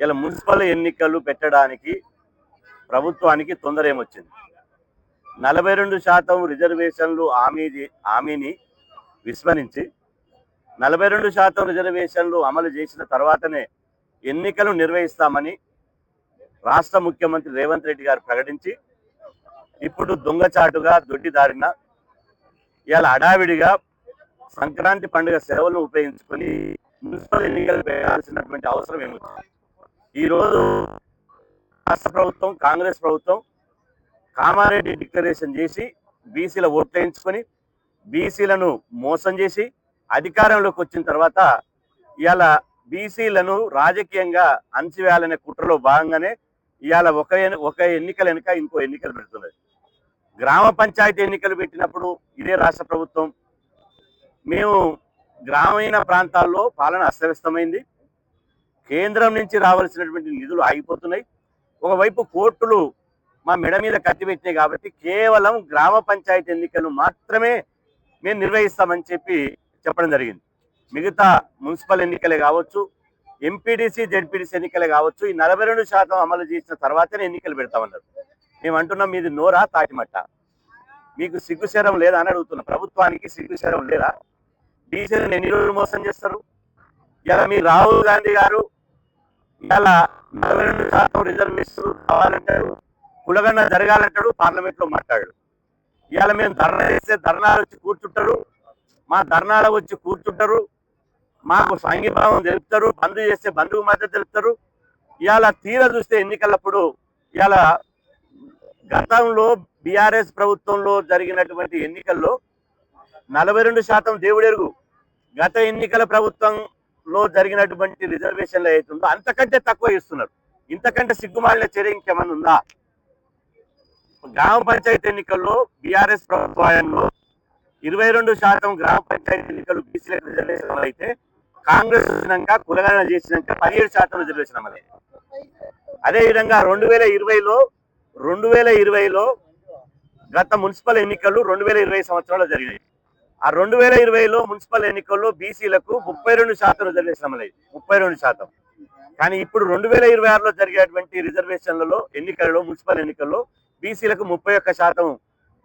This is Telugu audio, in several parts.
ఇలా మున్సిపల్ ఎన్నికలు పెట్టడానికి ప్రభుత్వానికి తొందర ఏమొచ్చింది నలభై రెండు శాతం రిజర్వేషన్లు హామీ హామీని విస్మరించి నలభై రెండు శాతం రిజర్వేషన్లు అమలు చేసిన తర్వాతనే ఎన్నికలు నిర్వహిస్తామని రాష్ట్ర ముఖ్యమంత్రి రేవంత్ రెడ్డి గారు ప్రకటించి ఇప్పుడు దొంగచాటుగా దొడ్డిదారిన ఇవాళ అడావిడిగా సంక్రాంతి పండుగ సెలవులను ఉపయోగించుకొని మున్సిపల్ ఎన్నికలు పెట్టాల్సినటువంటి అవసరం ఏమొచ్చింది? ఈరోజు రాష్ట్ర ప్రభుత్వం కాంగ్రెస్ ప్రభుత్వం కామారెడ్డి డిక్లరేషన్ చేసి బీసీల ఓట్లేయించుకొని బీసీలను మోసం చేసి అధికారంలోకి వచ్చిన తర్వాత ఇవాళ బీసీలను రాజకీయంగా అణచివేయాలనే కుట్రలో భాగంగానే ఇవాళ ఒక ఎన్ని- ఒక ఎన్నికల వెనుక ఇంకో ఎన్నికలు పెడుతున్నది గ్రామ పంచాయతీ ఎన్నికలు పెట్టినప్పుడు ఇదే రాష్ట్ర ప్రభుత్వం. మేము గ్రామీణ ప్రాంతాల్లో పాలన అస్తవ్యస్తమైంది. కేంద్రం నుంచి రావాల్సినటువంటి నిధులు ఆగిపోతున్నాయి. ఒకవైపు కోర్టులు మా మెడ మీద కత్తిపెట్టినాయి కాబట్టి కేవలం గ్రామ పంచాయతీ ఎన్నికలు మాత్రమే మేము నిర్వహిస్తామని చెప్పి చెప్పడం జరిగింది. మిగతా మున్సిపల్ ఎన్నికలే కావచ్చు ఎంపీడీసీ జెడ్పీడీసీ ఎన్నికలే కావచ్చు ఈ నలభై రెండు శాతం అమలు చేసిన తర్వాతనే ఎన్నికలు పెడతామన్నారు మేము అంటున్నాం మీది నోరా తాటిమట్ట మీకు సిగ్గుశరం లేదా అని అడుగుతున్నా. ప్రభుత్వానికి సిగ్గుశరం లేదా? డీసీలను ఎన్ని రోజులు మోసం చేస్తారు? ఇలా మీ రాహుల్ గాంధీ గారు ఇలా నలభై రెండు శాతం రిజర్వేషన్ కావాలంటాడు కులగన్న జరగాలంటాడు పార్లమెంట్లో మాట్లాడాడు ఇవాళ మేము ధర్నా చేస్తే ధర్నాలు వచ్చి కూర్చుంటారు మా ధర్నాలు వచ్చి కూర్చుంటారు మాకు సంఘీభావం తెలుపుతారు బంధు చేస్తే బంధువు మద్దతు తెలుపుతారు. ఇవాళ తీర చూస్తే ఎన్నికలప్పుడు ఇవాళ గతంలో బీఆర్ఎస్ ప్రభుత్వంలో జరిగినటువంటి ఎన్నికల్లో నలభై రెండు శాతం దేవుడెరుగు. గత ఎన్నికల ప్రభుత్వం లో జరిగినటువంటి రిజర్వేషన్లు ఏదైతుందో అంతకంటే తక్కువ ఇస్తున్నారు ఇంతకంటే సిగ్గుమాలిన చర్య ఇంకేమైనా ఉందా? గ్రామ పంచాయతీ ఎన్నికల్లో బీఆర్ఎస్ ప్రభుత్వంలో ఇరవై రెండు శాతం గ్రామ పంచాయతీ ఎన్నికలు బీసీలకు రిజర్వేషన్ అయితే కాంగ్రెస్ వచ్చినాక కులగణన చేసినాక పదిహేడు శాతం రిజర్వేషన్ అమలే. అదే విధంగా రెండు వేల ఇరవైలో రెండు వేల ఇరవైలో గత మున్సిపల్ ఎన్నికలు రెండు వేల ఇరవై సంవత్సరంలో జరిగినాయి. ఆ రెండు వేల ఇరవైలో మున్సిపల్ ఎన్నికల్లో బీసీలకు ముప్పై రెండు శాతం రిజర్వేషన్ అమలైంది. ముప్పై రెండు శాతం. కానీ ఇప్పుడు రెండు వేల ఇరవై ఆరులో జరిగేటువంటి రిజర్వేషన్లలో ఎన్నికలలో మున్సిపల్ ఎన్నికల్లో బీసీలకు ముప్పై ఒక్క శాతం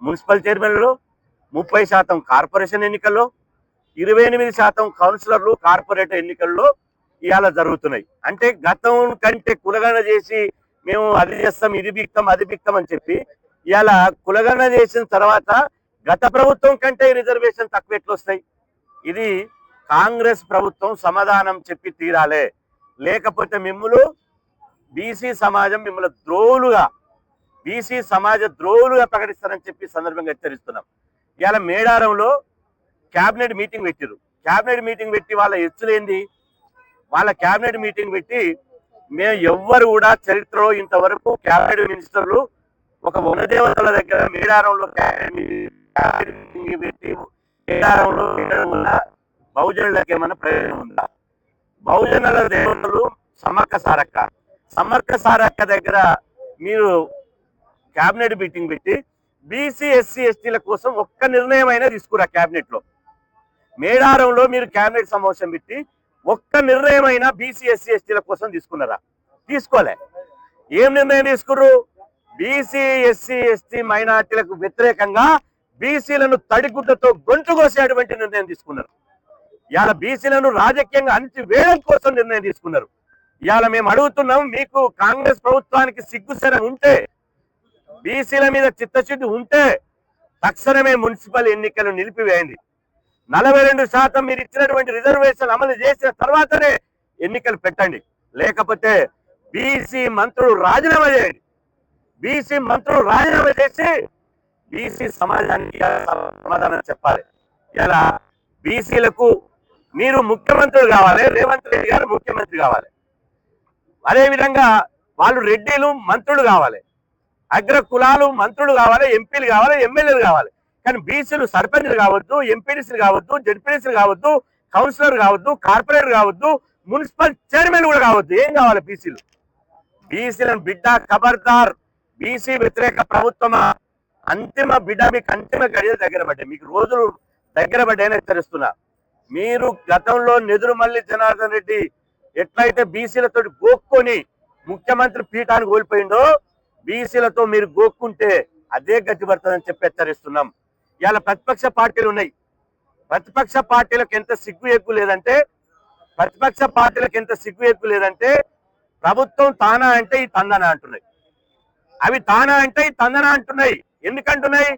మున్సిపల్ చైర్మన్లలో ముప్పై శాతం కార్పొరేషన్ ఎన్నికల్లో ఇరవై ఎనిమిది శాతం కౌన్సిలర్లు కార్పొరేట్ ఎన్నికల్లో ఇవాళ జరుగుతున్నాయి. అంటే గతం కంటే కులగణన చేసి మేము అది చేస్తాం ఇది బిక్తాం అది బిక్తాం అని చెప్పి ఇవాళ కులగణన చేసిన తర్వాత గత ప్రభుత్వం కంటే రిజర్వేషన్ తక్కువ ఎట్లొస్తాయి? ఇది కాంగ్రెస్ ప్రభుత్వం సమాధానం చెప్పి తీరాలే. లేకపోతే మిమ్ములు బీసీ సమాజం మిమ్మల్ని ద్రోలుగా బీసీ సమాజ ద్రోలుగా ప్రకటిస్తారని చెప్పి సందర్భంగా హెచ్చరిస్తున్నాం. ఇవాళ మేడారంలో క్యాబినెట్ మీటింగ్ పెట్టిరు క్యాబినెట్ మీటింగ్ పెట్టి వాళ్ళ ఎచ్చులేంది వాళ్ళ క్యాబినెట్ మీటింగ్ పెట్టి మేము ఎవ్వరు కూడా చరిత్రలో ఇంతవరకు క్యాబినెట్ మినిస్టర్లు ఒక వనదేవతల దగ్గర మేడారంలో క్యాబినెట్ మీటింగ్ పెట్టడం వల్ల బహుజనులకు ఏమైనా ప్రయోజనం ఉందా బహుజనుల దేవతలు సమ్మక్క సారక్క సమ్మక్క సారక్క దగ్గర మీరు క్యాబినెట్ మీటింగ్ పెట్టి బీసీ ఎస్సీ ఎస్టీల కోసం ఒక్క నిర్ణయం అయినా తీసుకురా క్యాబినెట్లో మేడారంలో మీరు క్యాబినెట్ సమావేశం పెట్టి ఒక్క నిర్ణయం అయినా బీసీ ఎస్సీ ఎస్టీల కోసం తీసుకున్నారా తీసుకోలే ఏం నిర్ణయం తీసుకుర్రు బీసీ ఎస్సీ ఎస్టీ మైనార్టీలకు వ్యతిరేకంగా బీసీలను తడిగుడ్డతో గొంతు కోసేటువంటి నిర్ణయం తీసుకున్నారు. ఇవాళ బీసీలను రాజకీయంగా అంచి వేయడం కోసం నిర్ణయం తీసుకున్నారు. ఇవాళ మేము అడుగుతున్నాం మీకు కాంగ్రెస్ ప్రభుత్వానికి సిగ్గుసరం ఉంటే బీసీల మీద చిత్తశుద్ధి ఉంటే తక్షణమే మున్సిపల్ ఎన్నికలు నిలిపివేయండి. నలభై రెండు శాతం మీరు ఇచ్చినటువంటి రిజర్వేషన్ అమలు చేసిన తర్వాతనే ఎన్నికలు పెట్టండి. లేకపోతే బీసీ మంత్రులు రాజీనామా చేయండి. బీసీ మంత్రులు రాజీనామా చేసి బీసీ సమాజానికి సమాధానం చెప్పాలి. ఇలా బీసీలకు మీరు ముఖ్యమంత్రులు కావాలి రేవంత్ రెడ్డి గారు ముఖ్యమంత్రి కావాలి. అదే విధంగా వాళ్ళు రెడ్డిలు మంత్రులు కావాలి. అగ్ర కులాలు మంత్రులు కావాలి ఎంపీలు కావాలి ఎమ్మెల్యేలు కావాలి. కానీ బీసీలు సర్పంచ్లు కావద్దు ఎంపీడీసీలు కావద్దు జడ్పీడీసీలు కావద్దు కౌన్సిలర్ కావద్దు కార్పొరేటర్ కావద్దు మున్సిపల్ చైర్మన్ కూడా కావద్దు. ఏం కావాలి బీసీలు? బీసీలను బిడ్డ ఖబర్దార్ బీసీ వ్యతిరేక ప్రభుత్వమా? అంతిమ బిడ్డ మీకు అంతిమ గడియలు దగ్గర పడ్డాయి. మీకు రోజులు దగ్గర పడ్డాయని హెచ్చరిస్తున్నా. మీరు గతంలో నెదురుమల్లి జనార్దన్ రెడ్డి ఎట్లయితే బీసీలతో గోక్కొని ముఖ్యమంత్రి పీఠాన్ని కోల్పోయిండో బీసీలతో మీరు గోక్కుంటే అదే గతి పడుతుందని చెప్పి హెచ్చరిస్తున్నాం. ఇవాళ ప్రతిపక్ష పార్టీలు ఉన్నాయి. ప్రతిపక్ష పార్టీలకు ఎంత సిగ్గు ఎక్కువ లేదంటే ప్రతిపక్ష పార్టీలకు ఎంత సిగ్గు ఎక్కువ లేదంటే ప్రభుత్వం తానా అంటే ఈ తందన అంటున్నాయి. అవి తానా అంటే ఈ తందన అంటున్నాయి. ఎందుకంటున్నాయి?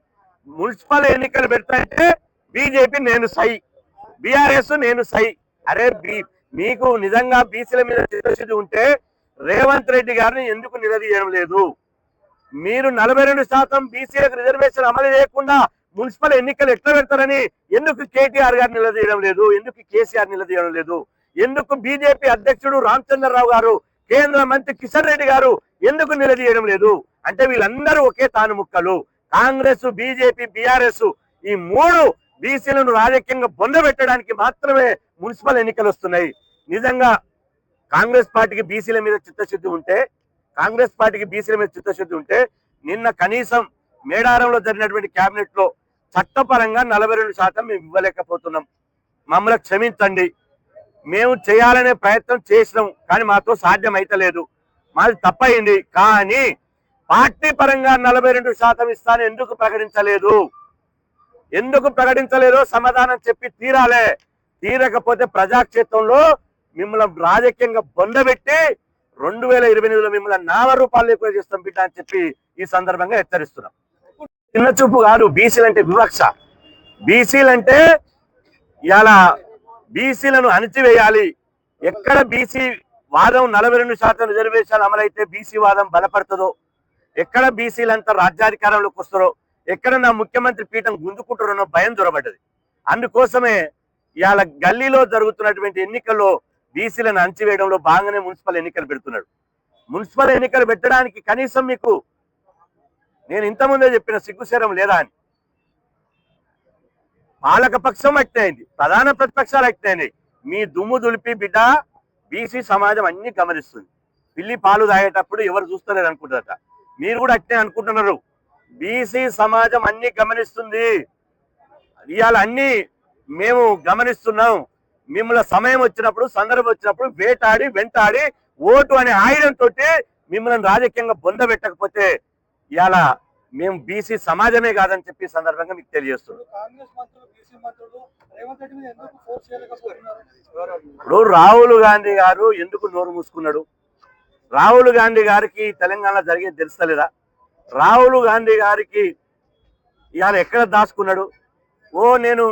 మున్సిపల్ ఎన్నికలు పెడతాయంటే బీజేపీ నేను సై బీఆర్ఎస్ నేను సై. అరే బీ మీకు నిజంగా బీసీల మీద చిత్తశుద్ధి ఉంటే రేవంత్ రెడ్డి గారిని ఎందుకు నిలదీయడం లేదు? మీరు నలభై రెండు శాతం బీసీలకు రిజర్వేషన్ అమలు చేయకుండా మున్సిపల్ ఎన్నికలు ఎట్లా పెడతారని ఎందుకు కేటీఆర్ గారు నిలదీయడం లేదు? ఎందుకు కేసీఆర్ నిలదీయడం లేదు? ఎందుకు బీజేపీ అధ్యక్షుడు రామచంద్రరావు గారు కేంద్ర మంత్రి కిషన్ రెడ్డి గారు ఎందుకు నిలదీయడం లేదు? అంటే వీళ్ళందరూ ఒకే తాను ముక్కలు కాంగ్రెస్ బీజేపీ బీఆర్ఎస్ ఈ మూడు బీసీలను రాజకీయంగా బొందబెట్టడానికి మాత్రమే మున్సిపల్ ఎన్నికలు వస్తున్నాయి. నిజంగా కాంగ్రెస్ పార్టీకి బీసీల మీద చిత్తశుద్ధి ఉంటే కాంగ్రెస్ పార్టీకి బీసీల మీద చిత్తశుద్ధి ఉంటే నిన్న కనీసం మేడారంలో జరిగినటువంటి కేబినెట్లో చట్టపరంగా నలభై రెండు శాతం మేము ఇవ్వలేకపోతున్నాం. మమ్మల్ని క్షమించండి. మేము చేయాలనే ప్రయత్నం చేసినాం కానీ మాతో సాధ్యం అయితలేదు మాది తప్పయింది కానీ పార్టీ పరంగా నలభై రెండు శాతం ఇస్తాను. ఎందుకు ప్రకటించలేదు? ఎందుకు ప్రకటించలేదో సమాధానం చెప్పి తీరాలే. తీరకపోతే ప్రజాక్షేత్రంలో మిమ్మల్ని రాజకీయంగా బొండబెట్టి రెండు వేల ఇరవై ఎనిమిదిలో మిమ్మల్ని నావ రూపాయలు ఎక్కువ చేస్తాం బిడ్డ అని చెప్పి ఈ సందర్భంగా హెచ్చరిస్తున్నాం. చిన్న చూపు కాదు బీసీలు అంటే వివక్ష. బీసీలు అంటే ఇలా బీసీలను అణిచివేయాలి. ఎక్కడ బీసీ వాదం నలభై రెండు శాతం రిజర్వేషన్ అమలైతే బీసీ వాదం బలపడుతుందో ఎక్కడ బీసీలంతా రాజ్యాధికారంలోకి వస్తారో ఎక్కడ నా ముఖ్యమంత్రి పీఠం గుంజుకుంటారనో భయం దొరబడ్డది. అందుకోసమే ఇవాళ గల్లీలో జరుగుతున్నటువంటి ఎన్నికల్లో బీసీలను అణచివేయడంలో బాగానే మున్సిపల్ ఎన్నికలు పెడుతున్నాడు మున్సిపల్ ఎన్నికలు పెట్టడానికి కనీసం మీకు నేను ఇంతకుముందే చెప్పిన సిగ్గుశరం లేదా అని. పాలక పక్షం అయింది ప్రధాన ప్రతిపక్షాలు అయినాయి. మీ దుమ్ము దులిపి బిడ్డ బీసీ సమాజం అన్ని గమనిస్తుంది. పిల్లి పాలు తాగేటప్పుడు ఎవరు చూస్తలేరు అనుకుంటారట. మీరు కూడా అట్నే అనుకుంటున్నారు. బీసీ సమాజం అన్ని గమనిస్తుంది. ఇవాళ అన్ని మేము గమనిస్తున్నాం. మిమ్మల్ని సమయం వచ్చినప్పుడు సందర్భం వచ్చినప్పుడు వేటాడి వెంటాడి ఓటు అనే ఆయుధంతో మిమ్మల్ని రాజకీయంగా బొందబెట్టకపోతే ఇవాళ మేము బీసీ సమాజమే కాదని చెప్పి సందర్భంగా మీకు తెలియజేస్తున్నాం. ఇప్పుడు రాహుల్ గాంధీ గారు ఎందుకు నోరు మూసుకున్నాడు? రాహుల్ గాంధీ గారికి తెలంగాణ జరిగేది తెలుస్తలేదా? రాహుల్ గాంధీ గారికి ఇవాళ ఎక్కడ దాచుకున్నాడు? ఓ నేను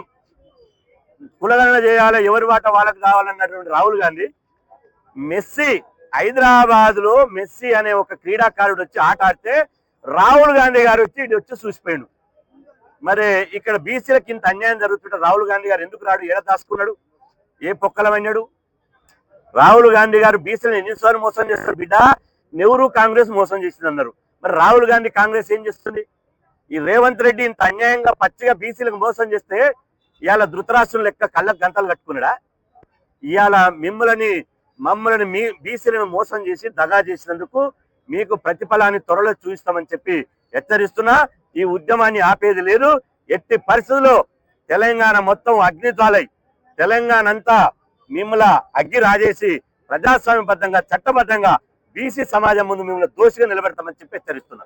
కులగణన చేయాలి ఎవరి వాట వాళ్ళకి కావాలన్నటువంటి రాహుల్ గాంధీ మెస్సీ హైదరాబాద్లో మెస్సీ అనే ఒక క్రీడాకారుడు వచ్చి ఆట ఆడితే రాహుల్ గాంధీ గారు వచ్చి ఇటు వచ్చి చూసిపోయాడు. మరి ఇక్కడ బీసీలకు ఇంత అన్యాయం జరుగుతుంటే రాహుల్ గాంధీ గారు ఎందుకు రాడు? ఎడ దాచుకున్నాడు? ఏ పొక్కలమన్నాడు రాహుల్ గాంధీ గారు బీసీలను ఎన్నిసార్లు మోసం చేస్తారు బిడ్డ? నెహ్రూ కాంగ్రెస్ మోసం చేసింది అన్నారు. మరి రాహుల్ గాంధీ కాంగ్రెస్ ఏం చేస్తుంది? ఈ రేవంత్ రెడ్డి ఇంత అన్యాయంగా పచ్చిగా బీసీలకు మోసం చేస్తే ఇవాళ ధృతరాష్ట్రం లెక్క కళ్ళకు గంటలు కట్టుకున్నాడా? ఇవాళ మిమ్మల్ని మమ్మల్ని మీ బీసీలను మోసం చేసి దగా చేసినందుకు మీకు ప్రతిఫలాన్ని త్వరలో చూపిస్తామని చెప్పి హెచ్చరిస్తున్నా. ఈ ఉద్యమాన్ని ఆపేది లేదు. ఎట్టి పరిస్థితుల్లో తెలంగాణ మొత్తం అగ్నిజ్వాలై. తెలంగాణ అంతా మిమ్మల అగ్గి రాజేసి ప్రజాస్వామ్యబద్ధంగా చట్టబద్ధంగా బీసీ సమాజం ముందు మిమ్మల్ని దోషిగా నిలబెడతామని చెప్పి హెచ్చరిస్తున్నా